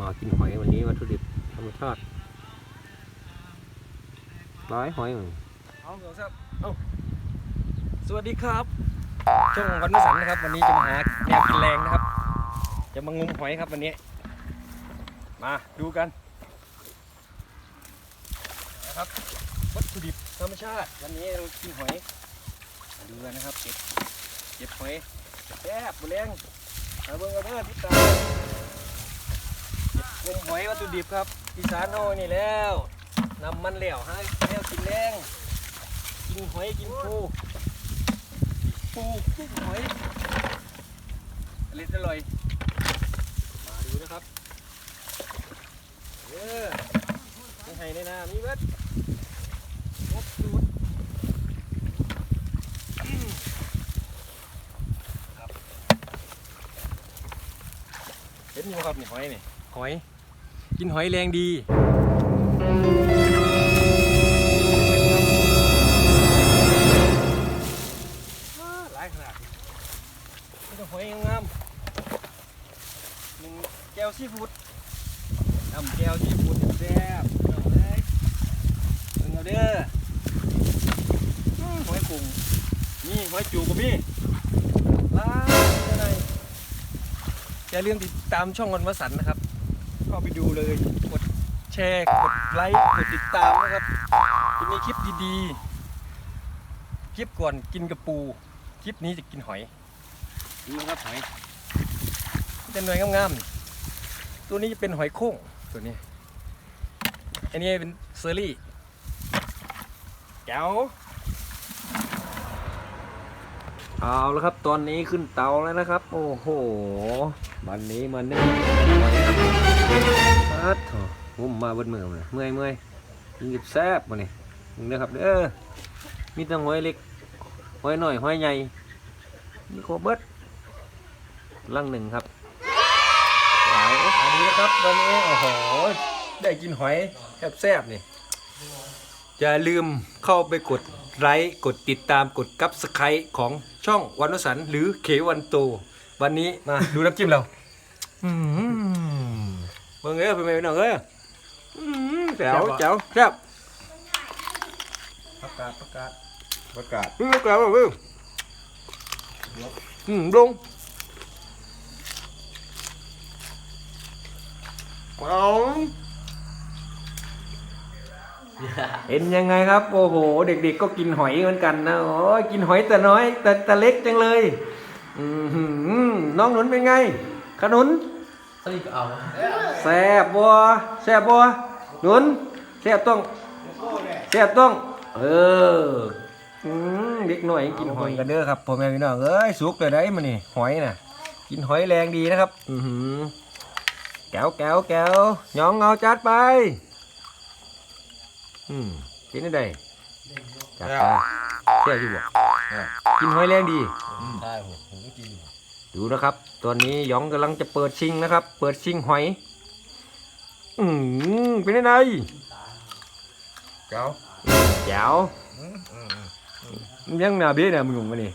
มากินหอยวันนี้วัตถุดิบธรรมชาติร้อยหอยเอาเดี๋ยวครับเอาสวัสดีครับ ช่องวันนิสันนะครับ วันนี้จะมาหาแนวกินแรงนะครับ จะมางมหอยครับวันนี้ มาดูกันนะครับวัตถุดิบธรรมชาติ วันนี้เรากินหอยมาดูกันนะครับเก็บเก็บหอยแซ่บบุแรงมาเบิ่งกันเด้อติดตาม งมหอยวัตถุดิบครับอีสานโน่นี่แล้วนำมันเหลวให้แนวกินแรงกินหอยกินปูปูกุ้งหอยอร่อยอร่อยมาดูนะครับเออไม่ให้ในน้ำนี่เบิดครบสูตรครับเห็นอยู่ครับนี่หอยนี่หอย กินหอยแรงดี หลายขนาดนี่ก็หอยงามๆหนึ่งแก้วซีฟู้ดทำแก้วซีฟู้ดแซ่บเอาเลยเบิ่งเอาเด้ออื้อหอยกุ้งนี่หอยจูบกับพี่ว้าวเท่าไรอย่าลืมติดตามช่องวันวสันต์นะครับ เข้าไปดูเลย กดแชร์ กดไลค์ กดติดตามนะครับจะมีคลิปดีๆ คลิปก่อนกินกระปู คลิปนี้จะกินหอยนี่นะครับหอยเป็นหน่วยงามๆนี่ตัวนี้จะเป็นหอยโข่งตัวนี้ อันนี้เป็นเซอรี่แก้วเอาแล้วครับ ตอนนี้ขึ้นเตาแล้วนะครับ โอ้โห วันนี้มันนี่ปั ดโถหุ่มมาบนมือเลยเมื่อยเมื่อยกินกับแซ่บมาเนี่ยมึงนะครับเด้อมีตั้งหอยเล็กหอยหน่อยหอยใหญ่นี่โคเบิดลังหนึ่งครับหลายอันนี้นะครับวันนี้โอ้โหได้กินหอยแซ่บๆนี่อย่าลืมเข้าไปกดไลค์กดติดตามกดกับสไครต์ของช่องวันวสันหรือเขวันโต วันนี้มาดูน้ำจิ้มเรา เบิ่งเอ้ยเป็นไงพี่น้องเอ้ยอื้อหือแจ๋วแซ่บปะแจ๋วแซ่บประกาศประกาศประกาศอื้อแจ๋วเบิ่งอืมลงเอาเห็นยังไงครับ โอ้โห เด็กๆก็กินหอยเหมือนกันนะโอ้ยกินหอยแต่น้อย แต่แต่เล็กจังเลย อือหือน้องหนุนเป็นไง ขนุน สลิปเอาแซ่บบัวแซ่บบัวหนุนแซ่บต้องแซ่บต้อง เอออืมเด็กหน่อยกินหอยกันเด้อครับพ่อแม่พี่น้องเอ้ยสุกเลยได้มันนี่หอยน่ะ กินหอยแรงดีนะครับ อือหือแก้วแก้วแก้วน้องเอาจัดไป อืมกินได้ได้จัดไปแซ่บอยู่บ่กินหอยแรงดีใช่ผมผมก็กิน ดูนะครับตอนนี้หยองกำลังจะเปิดชิงนะครับ เปิดชิงหอย อืมเป็นยังไงเก้าแจ๋วมันยังหนาเบี้ยนะมึงอยู่มานี่